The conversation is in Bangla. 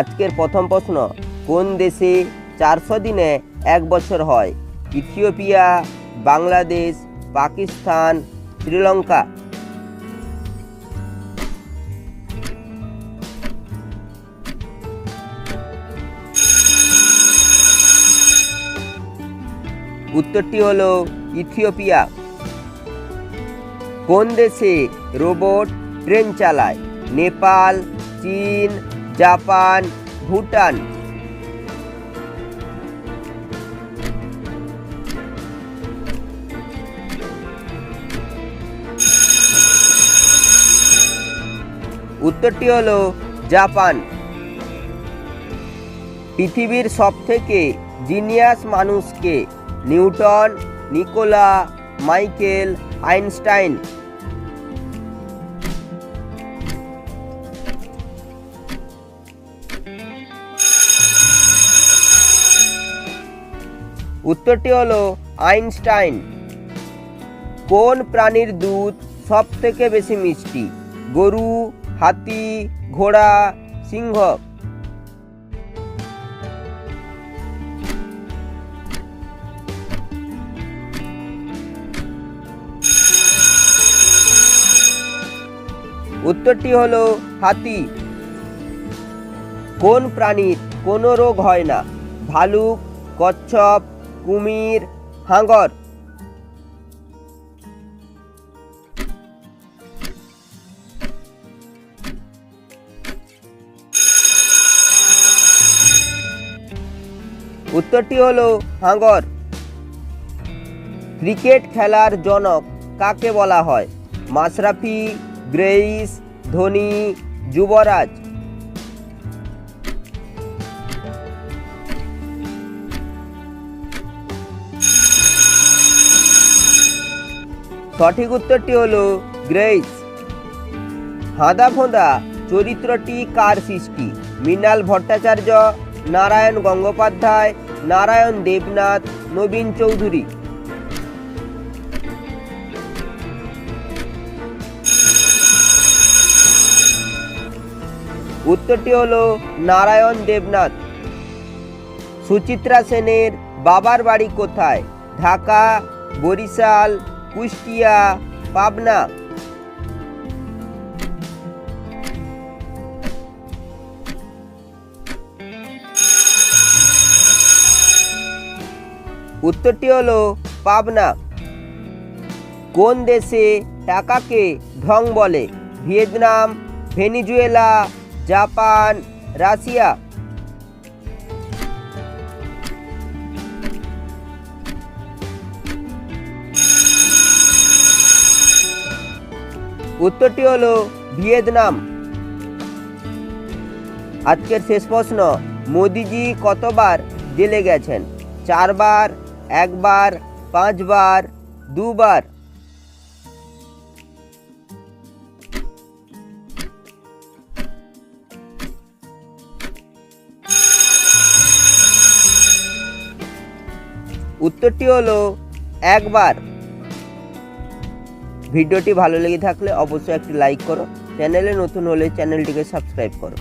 আজকের প্রথম প্রশ্ন, কোন দেশে চারশো দিনে এক বছর হয়? ইথিওপিয়া, বাংলাদেশ, পাকিস্তান, শ্রীলঙ্কা। উত্তরটি হলো ইথিওপিয়া। কোন দেশে রোবট ট্রেন চালায়? নেপাল, চীন জাপান ভুটান। উত্তরটি হলো জাপান। পৃথিবীর সবথেকে জিনিয়াস মানুষকে নিউটন নিকোলা মাইকেল আইনস্টাইন উত্তরটি হলো আইনস্টাইন। কোন প্রাণীর দুধ সব থেকে বেশি মিষ্টি? গরু, হাতি, ঘোড়া, সিংহ। উত্তরটি হলো হাতি। কোন প্রাণীর কোনো রোগ হয় না? ভালুক, কচ্ছপ কুমির, হাঙ্গর। উত্তরটি হলো হাঙ্গর। ক্রিকেট খেলার জনক কাকে বলা হয়? মাশরাফি, গ্রেইস, ধোনি, যুবরাজ। সঠিক উত্তরটি হলো গ্রেইস হাঁদা ফোঁদা চরিত্রটি কার সৃষ্টি? মৃণাল ভট্টাচার্য, নারায়ণ গঙ্গোপাধ্যায়, নারায়ণ দেবনাথ, নবীন চৌধুরী। উত্তরটি হলো নারায়ণ দেবনাথ। সুচিত্রা সেনের বাবার বাড়ি কোথায়? ঢাকা, বরিশাল কুষ্টিয়া পাবনা উত্তরটি হলো পাবনা কোন দেশে টাকাকে ঢং বলে? Vietnam Venezuela Japan Russia. উত্তরটি হলো ভিয়েতনাম। আজকের শেষ প্রশ্ন, মোদিজি কতবার জেলে গেছেন? চারবার, একবার, পাঁচবার, দুবার? উত্তরটি হলো একবার। ভিডিওটি ভালো লেগে থাকলে অবশ্যই একটি লাইক করো। চ্যানেলে নতুন হলে চ্যানেলটিকে সাবস্ক্রাইব করো।